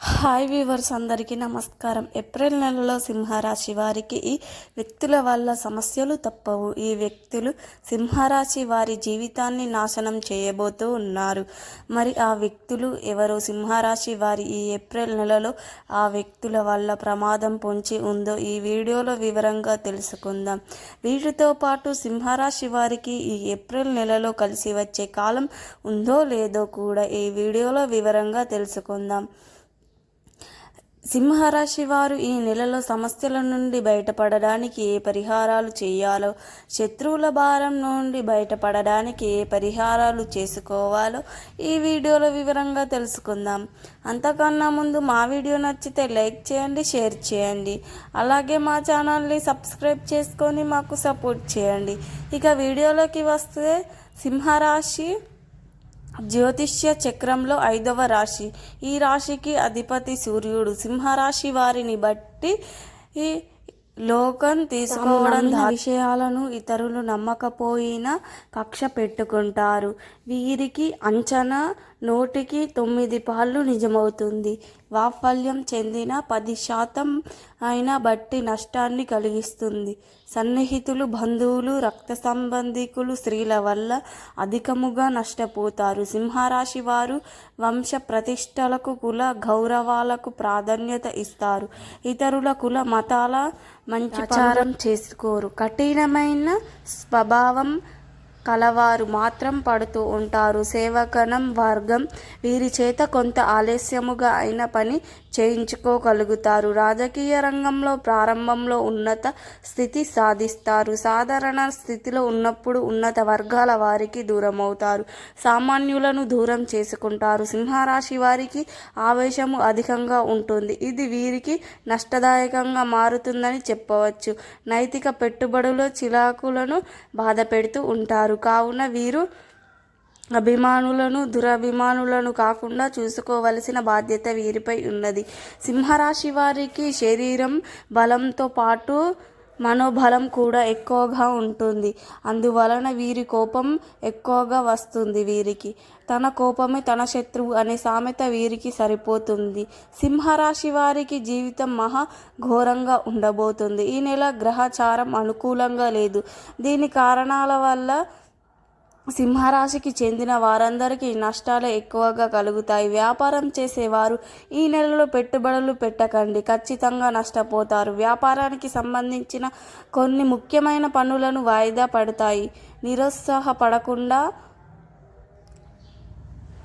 Hi viewers అందరికీ నమస్కారం. April నెలలో సింహరాశి వారికి ఈ వ్యక్తుల వల్ల సమస్యలు తప్పవు. ఈ వ్యక్తులు సింహరాశి వారి జీవితాన్ని నాశనం చేయబోతూ ఉన్నారు. మరి ఆ వ్యక్తులు ఎవరు? సింహరాశి వారి ఈ ఏప్రిల్ నెలలో ఆ వ్యక్తుల వల్ల ప్రమాదం పొంచి ఉందో ఈ వీడియోలో వివరంగా తెలుసుకుందాం. వీటితో పాటు సింహరాశి వారికి ఈ ఏప్రిల్ నెలలో కలిసి వచ్చే కాలం ఉందో లేదో కూడా ఈ వీడియోలో వివరంగా తెలుసుకుందాం. సింహరాశి వారు ఈ నెలలో సమస్యల నుండి బయటపడడానికి ఏ పరిహారాలు చేయాలో శత్రువుల భారం నుండి బయటపడడానికి ఏ పరిహారాలు చేసుకోవాలో ఈ వీడియోలో వివరంగా తెలుసుకుందాం. అంతకన్నా ముందు మా వీడియో నచ్చితే లైక్ చేయండి షేర్ చేయండి. అలాగే మా ఛానల్ని సబ్స్క్రైబ్ చేసుకొని మాకు సపోర్ట్ చేయండి. ఇక వీడియోలోకి వస్తే సింహరాశి జ్యోతిష్య చక్రంలో ఐదవ రాశి. ఈ రాశికి అధిపతి సూర్యుడు. సింహరాశి వారిని బట్టి ఈ లోకం తీసుకోవడం విషయాలను ఇతరులు నమ్మకపోయినా కక్ష పెట్టుకుంటారు. వీరికి అంచనా నూటికి తొమ్మిది పాళ్ళు నిజమవుతుంది. వాఫల్యం చెందిన పది శాతం అయినా బట్టి నష్టాన్ని కలిగిస్తుంది. సన్నిహితులు బంధువులు రక్త సంబంధికులు స్త్రీల వల్ల అధికముగా నష్టపోతారు. సింహరాశి వారు వంశ ప్రతిష్టలకు కుల గౌరవాలకు ప్రాధాన్యత ఇస్తారు. ఇతరుల కుల మతాల మంచి ప్రచారం చేసుకోరు. కఠినమైన స్వభావం కలవారు మాత్రం పడుతూ ఉంటారు. సేవకణం వర్గం వీరి చేత కొంత ఆలస్యముగా అయిన పని చేయించుకోగలుగుతారు. రాజకీయ రంగంలో ప్రారంభంలో ఉన్నత స్థితి సాధిస్తారు. సాధారణ స్థితిలో ఉన్నప్పుడు ఉన్నత వర్గాల వారికి దూరం అవుతారు సామాన్యులను దూరం చేసుకుంటారు. సింహరాశి వారికి ఆవేశము అధికంగా ఉంటుంది. ఇది వీరికి నష్టదాయకంగా మారుతుందని చెప్పవచ్చు. నైతిక పెట్టుబడుల చిరాకులను బాధ పెడుతూ ఉంటారు. కావున వీరు అభిమానులను దురభిమానులను కాకుండా చూసుకోవలసిన బాధ్యత వీరిపై ఉన్నది. సింహరాశి వారికి శరీరం బలంతో పాటు మనోబలం కూడా ఎక్కువగా ఉంటుంది. అందువలన వీరి కోపం ఎక్కువగా వస్తుంది వీరికి. తన కోపమే తన శత్రువు అనే సామెత వీరికి సరిపోతుంది. సింహరాశి వారికి జీవితం మహా ఘోరంగా ఉండబోతుంది. ఈ నెల గ్రహచారం అనుకూలంగా లేదు. దీని కారణాల వల్ల సింహరాశికి చెందిన వారందరికీ నష్టాలు ఎక్కువగా కలుగుతాయి. వ్యాపారం చేసేవారు ఈ నెలలో పెట్టుబడులు పెట్టకండి. ఖచ్చితంగా నష్టపోతారు. వ్యాపారానికి సంబంధించిన కొన్ని ముఖ్యమైన పనులను వాయిదా పడతాయి. నిరుత్సాహపడకుండా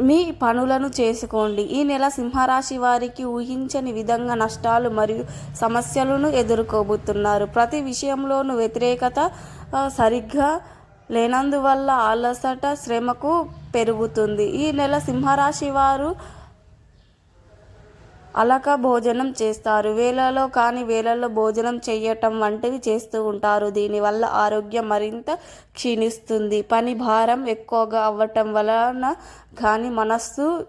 మీ పనులను చేసుకోండి. ఈ నెల సింహరాశి వారికి ఊహించని విధంగా నష్టాలు మరియు సమస్యలను ఎదుర్కోబోతున్నారు. ప్రతి విషయంలోనూ వ్యతిరేకత సరిగ్గా లేనందువల్ల అలసట శ్రమకు పెరుగుతుంది. ఈ నెల సింహరాశి వారు అలక భోజనం చేస్తారు. వేళలో కాని వేళల్లో భోజనం చేయటం వంటివి చేస్తూ ఉంటారు. దీనివల్ల ఆరోగ్యం మరింత క్షీణిస్తుంది. పని భారం ఎక్కువగా అవ్వటం వలన కానీ మనస్సు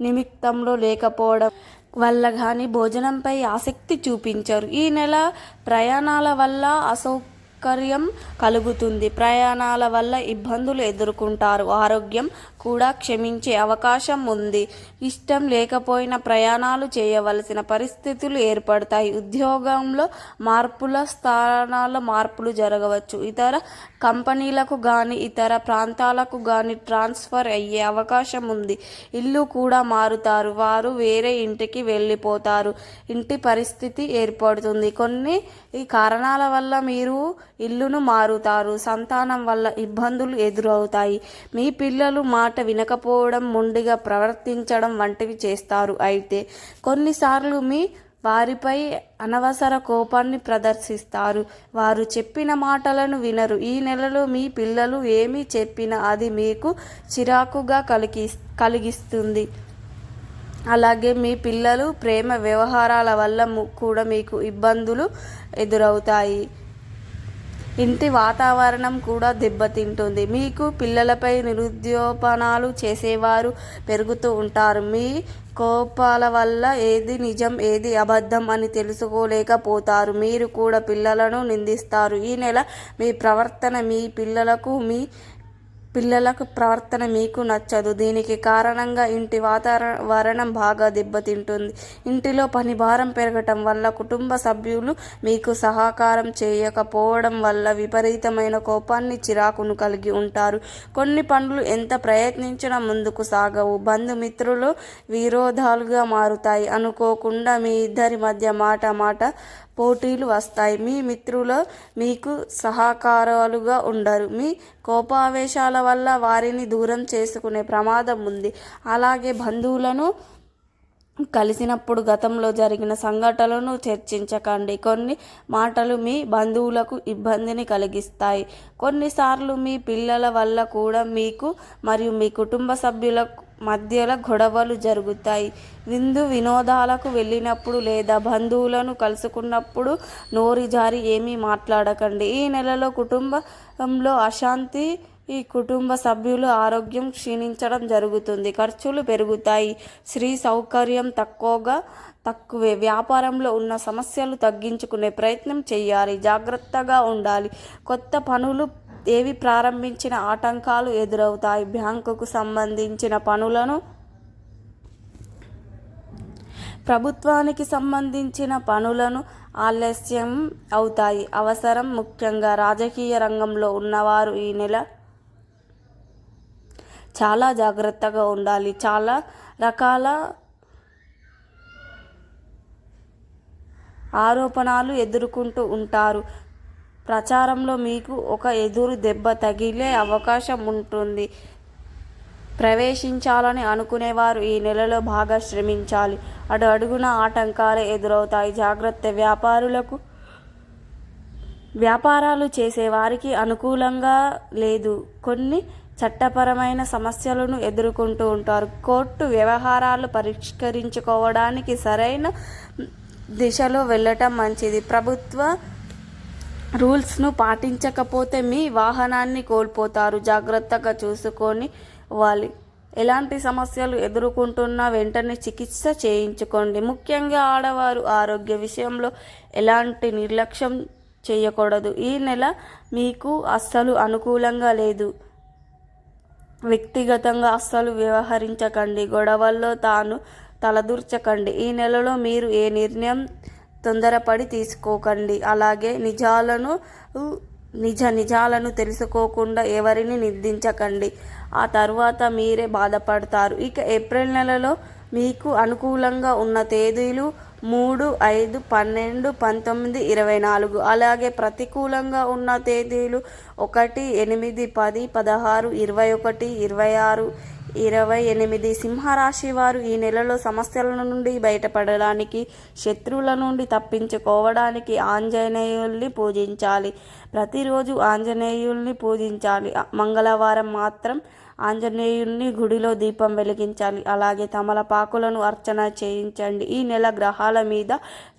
నిమిత్తంలో లేకపోవడం వల్ల కానీ భోజనంపై ఆసక్తి చూపించరు. ఈ నెల ప్రయాణాల వల్ల అసౌ సౌకర్యం కలుగుతుంది. ప్రయాణాల వల్ల ఇబ్బందులు ఎదుర్కొంటారు. ఆరోగ్యం కూడా క్షమించే అవకాశం ఉంది. ఇష్టం లేకపోయినా ప్రయాణాలు చేయవలసిన పరిస్థితులు ఏర్పడతాయి. ఉద్యోగంలో మార్పుల స్థానాల మార్పులు జరగవచ్చు. ఇతర కంపెనీలకు కానీ ఇతర ప్రాంతాలకు కానీ ట్రాన్స్ఫర్ అయ్యే అవకాశం ఉంది. ఇల్లు కూడా మారుతారు. వారు వేరే ఇంటికి వెళ్ళిపోతారు. ఇంటి పరిస్థితి ఏర్పడుతుంది. కొన్ని ఈ కారణాల వల్ల మీరు ఇల్లును మారుతారు. సంతానం వల్ల ఇబ్బందులు ఎదురవుతాయి. మీ పిల్లలు మా మాట వినకపోవడం మొండిగా ప్రవర్తించడం వంటివి చేస్తారు. అయితే కొన్నిసార్లు మీ వారిపై అనవసర కోపాన్ని ప్రదర్శిస్తారు. వారు చెప్పిన మాటలను వినరు. ఈ నెలలో మీ పిల్లలు ఏమి చెప్పినా అది మీకు చిరాకుగా కలిగి కలిగిస్తుంది. అలాగే మీ పిల్లలు ప్రేమ వ్యవహారాల వల్ల కూడా మీకు ఇబ్బందులు ఎదురవుతాయి. ఇంటి వాతావరణం కూడా దెబ్బతింటుంది. మీకు పిల్లలపై నిరుద్యోపనాలు చేసేవారు పెరుగుతూ ఉంటారు. మీ కోపాల వల్ల ఏది నిజం ఏది అబద్ధం అని తెలుసుకోలేకపోతారు. మీరు కూడా పిల్లలను నిందిస్తారు. ఈ నెల మీ ప్రవర్తన మీ పిల్లలకు మీ పిల్లలకు ప్రవర్తన మీకు నచ్చదు. దీనికి కారణంగా ఇంటి వాతావరణం బాగా దెబ్బతింటుంది. ఇంటిలో పని భారం పెరగటం వల్ల కుటుంబ సభ్యులు మీకు సహకారం చేయకపోవడం వల్ల విపరీతమైన కోపాన్ని చిరాకును కలిగి ఉంటారు. కొన్ని పనులు ఎంత ప్రయత్నించినా ముందుకు సాగవు. బంధుమిత్రులు విరోధాలుగా మారుతాయి. అనుకోకుండా మీ ఇద్దరి మధ్య మాట మాట పోటీలు వస్తాయి. మీ మిత్రులు మీకు సహకారాలుగా ఉండరు. మీ కోపావేశాల వల్ల వారిని దూరం చేసుకునే ప్రమాదం ఉంది. అలాగే బంధువులను కలిసినప్పుడు గతంలో జరిగిన సంఘటనలను చర్చించకండి. కొన్ని మాటలు మీ బంధువులకు ఇబ్బందిని కలిగిస్తాయి. కొన్నిసార్లు మీ పిల్లల వల్ల కూడా మీకు మరియు మీ కుటుంబ సభ్యులకు మధ్యలో గొడవలు జరుగుతాయి. విందు వినోదాలకు వెళ్ళినప్పుడు లేదా బంధువులను కలుసుకున్నప్పుడు నోరి జారి ఏమీ మాట్లాడకండి. ఈ నెలలో కుటుంబంలో అశాంతి ఈ కుటుంబ సభ్యుల ఆరోగ్యం క్షీణించడం జరుగుతుంది. ఖర్చులు పెరుగుతాయి. స్త్రీ సౌకర్యం తక్కువగా తక్కువే. వ్యాపారంలో ఉన్న సమస్యలు తగ్గించుకునే ప్రయత్నం చేయాలి. జాగ్రత్తగా ఉండాలి. కొత్త పనులు ఏవి ప్రారంభించిన ఆటంకాలు ఎదురవుతాయి. బ్యాంకుకు సంబంధించిన పనులను ప్రభుత్వానికి సంబంధించిన పనులను ఆలస్యం అవుతాయి. అవసరం ముఖ్యంగా రాజకీయ రంగంలో ఉన్నవారు ఈ నెల చాలా జాగ్రత్తగా ఉండాలి. చాలా రకాల ఆరోపణలు ఎదుర్కొంటూ ఉంటారు. ప్రచారంలో మీకు ఒక ఎదురు దెబ్బ తగిలే అవకాశం ఉంటుంది. ప్రవేశించాలని అనుకునేవారు ఈ నెలలో బాగా శ్రమించాలి. అటు అడుగున ఆటంకాలే ఎదురవుతాయి. జాగ్రత్త వ్యాపారులకు వ్యాపారాలు చేసేవారికి అనుకూలంగా లేదు. కొన్ని చట్టపరమైన సమస్యలను ఎదుర్కొంటూ ఉంటారు. కోర్టు వ్యవహారాలు పరిష్కరించుకోవడానికి సరైన దిశలో వెళ్ళటం మంచిది. ప్రభుత్వ రూల్స్ను పాటించకపోతే మీ వాహనాన్ని కోల్పోతారు. జాగ్రత్తగా చూసుకొని వాలి. ఎలాంటి సమస్యలు ఎదుర్కొంటున్నా వెంటనే చికిత్స చేయించుకోండి. ముఖ్యంగా ఆడవారు ఆరోగ్య విషయంలో ఎలాంటి నిర్లక్ష్యం చేయకూడదు. ఈ నెల మీకు అస్సలు అనుకూలంగా లేదు. వ్యక్తిగతంగా అస్సలు వ్యవహరించకండి. గొడవల్లో తాను తలదూర్చకండి. ఈ నెలలో మీరు ఏ నిర్ణయం తొందరపడి తీసుకోకండి. అలాగే నిజాలను నిజ నిజాలను తెలుసుకోకుండా ఎవరిని నిందించకండి. ఆ తర్వాత మీరే బాధపడతారు. ఇక ఏప్రిల్ నెలలో మీకు అనుకూలంగా ఉన్న తేదీలు మూడు ఐదు పన్నెండు పంతొమ్మిది ఇరవై నాలుగు. అలాగే ప్రతికూలంగా ఉన్న తేదీలు ఒకటి ఎనిమిది పది పదహారు ఇరవై ఒకటి ఇరవై ఆరు ఇరవై ఎనిమిది సింహరాశి వారు ఈ నెలలో సమస్యల నుండి బయటపడడానికి శత్రువుల నుండి తప్పించుకోవడానికి ఆంజనేయుల్ని పూజించాలి. ప్రతిరోజు ఆంజనేయుల్ని పూజించాలి. మంగళవారం మాత్రం ఆంజనేయుని గుడిలో దీపం వెలిగించాలి. అలాగే తమలపాకులను అర్చన చేయించండి. ఈ నెల గ్రహాల మీద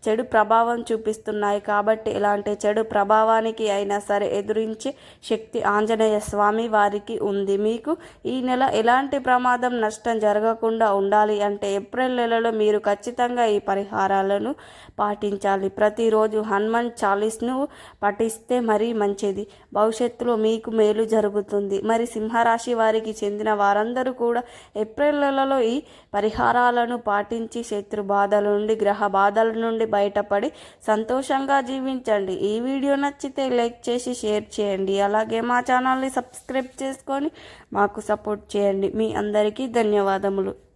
చెడు ప్రభావం చూపిస్తున్నాయి కాబట్టి ఇలాంటి చెడు ప్రభావానికి అయినా సరే ఎదురించే శక్తి ఆంజనేయ స్వామి వారికి ఉంది. మీకు ఈ నెల ఎలాంటి ప్రమాదం నష్టం జరగకుండా ఉండాలి అంటే ఏప్రిల్ నెలలో మీరు ఖచ్చితంగా ఈ పరిహారాలను పాటించాలి. ప్రతిరోజు హనుమాన్ చాలీస్ను పఠిస్తే మరీ మంచిది. భవిష్యత్తులో మీకు మేలు జరుగుతుంది. మరి సింహరాశి వారికి చెందిన వారందరూ కూడా ఏప్రిల్ నెలలో ఈ పరిహారాలను పాటించి శత్రు బాధల నుండి గ్రహ బాధల నుండి బయటపడి సంతోషంగా జీవించండి. ఈ వీడియో నచ్చితే లైక్ చేసి షేర్ చేయండి. అలాగే మా ఛానల్ని సబ్స్క్రైబ్ చేసుకొని మాకు సపోర్ట్ చేయండి. మీ అందరికీ ధన్యవాదములు.